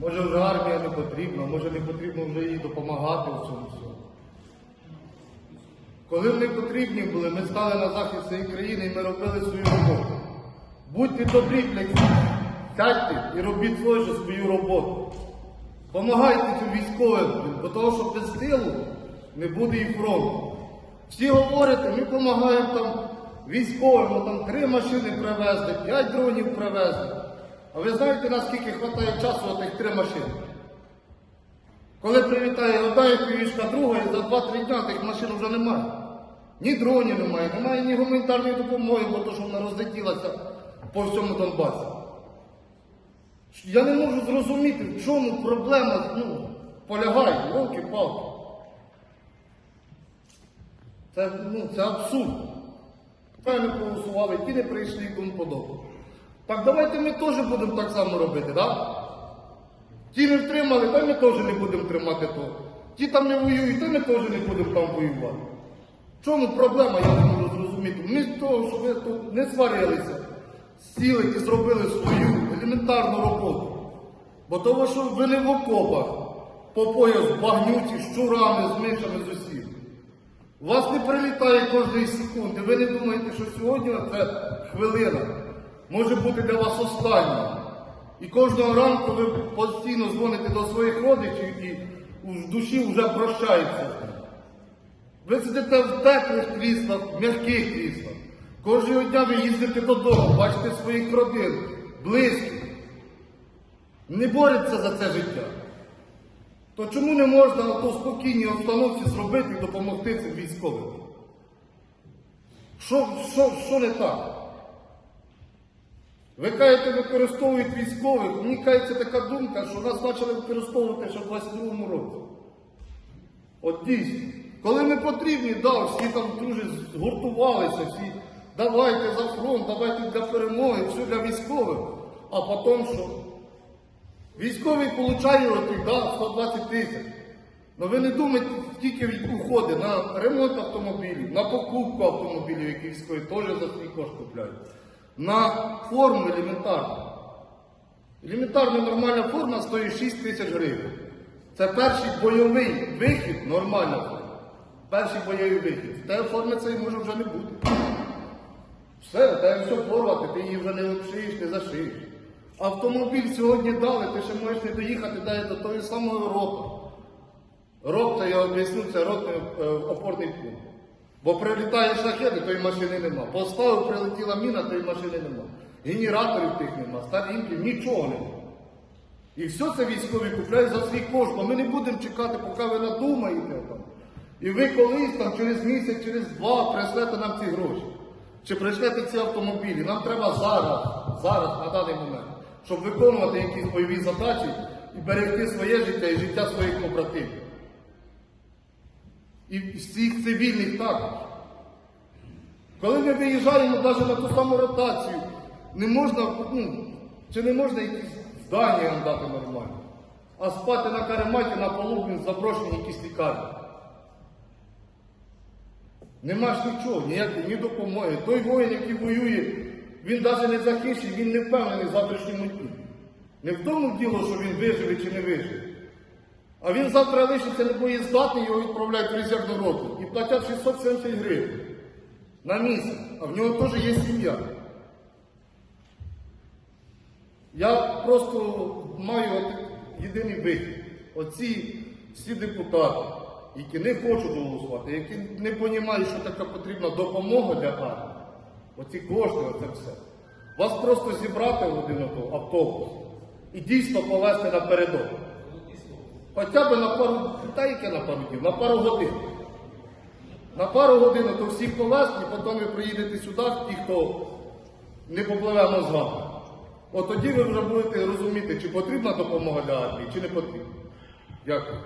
Може вже армія не потрібна, може не потрібно вже їй допомагати в цьому всьому. Коли вони потрібні були, ми стали на захист своєї країни і ми робили свою роботу. Будьте добрі, блядь, сядьте і робіть свою свою роботу. Помагайте цим військовим, бо того, що без тилу не буде і фронту. Всі говорять, ми допомагаємо там військовим, ну, там три машини привезли, п'ять дронів привезли. А ви знаєте, наскільки вистачає часу тих три машини? Коли привітає одна війська друга, і за 2-3 дня тих машин вже немає. Ні дронів немає, немає ні гуманітарної допомоги, бо то, що вона розлетілася по всьому Донбасі. Я не можу зрозуміти, в чому проблема ну, полягає, руки-палки. Це, ну, це абсурд. Не проголосували, ті не прийшли і тому подобне. Так давайте ми теж будемо так само робити, так? Ті не втримали, та ми теж не будемо тримати то. Ті там не воюють, та ми теж не будемо там воювати. Чому проблема, я не можу зрозуміти. Ми з того, що ви тут не сварилися, сіли і зробили свою елементарну роботу. Бо того, що ви не в окопах, по пояс багнюці, щурами, з мишами, з усім. Вас не прилітає кожної секунди. Ви не думаєте, що сьогодні це хвилина може бути для вас остання. І кожного ранку ви постійно дзвоните до своїх родичів і в душі вже прощаєтеся. Ви сидите в теплих кріслах, в м'яких кріслах. Кожного дня ви їздите додому, бачите своїх родин, близьких. Не борються за це життя. То чому не можна то спокійній обстановці зробити і допомогти цим військовим? Що, що, що не так? Ви кажете, використовують військових. Мені кажеться така думка, що нас почали використовувати ще в 22-му році. От дійсно. Коли ми потрібні, да, всі там дуже згуртувалися, всі давайте за фронт, давайте для перемоги, все для військових. А потім що? Військовий получає от, да, 120 тисяч. Ну ви не думайте, скільки уходить на ремонт автомобілів, на покупку автомобілів, які військові теж за свій кошт купляють. На форму елементарну. Елементарна нормальна форма стоїть 6 тисяч гривень. Це перший бойовий вихід, нормальна форма. Перший бойовий вихід. В тебе форми цієї може вже не бути. Все, тебе все порвати, ти її вже не обшиєш, не зашиєш. Автомобіль сьогодні дали, ти ще можеш не доїхати навіть до тої самої роти. Рот, то я об'ясню, це ротний е, опорний пункт. Бо прилітає шахет, і тої машини нема. Поставив, прилетіла міна, тої машини нема. Генераторів тих нема, старінків, нічого нема. І все це військові купляють за свій кошт, ми не будемо чекати, поки ви надумаєте. І ви колись там через місяць, через два прийшлете нам ці гроші. Чи прийшлете ці автомобілі. Нам треба зараз, зараз, на даний момент, щоб виконувати якісь бойові задачі і берегти своє життя і життя своїх побратимів. І всіх цивільних також. Коли ми виїжджаємо навіть на ту саму ротацію, не можна, ну, чи не можна якісь здання нам дати нормально, а спати на карематі, на полу, заброшені якісь лікарні. Нема ж нічого, ніякої ні допомоги. Той воїн, який воює, він навіть не захищений, він не впевнений в завтрашньому дні. Не в тому діло, що він виживе чи не виживе. А він завтра лишиться небоєздатний, його відправляють в резервну роту і платять 670 гривень на місяць, а в нього теж є сім'я. Я просто маю єдиний вихід. Оці всі депутати, які не хочуть голосувати, які не розуміють, що така потрібна допомога для армії, оці кошти, оце все. Вас просто зібрати в один автобус і дійсно повезти напередок. Хоча б на пару, та яке на пару днів, на пару годин. На пару годин то всіх повезти, і потім ви приїдете сюди, ті, хто не попливе мозгами. От тоді ви вже будете розуміти, чи потрібна допомога для армії, чи не потрібна. Дякую.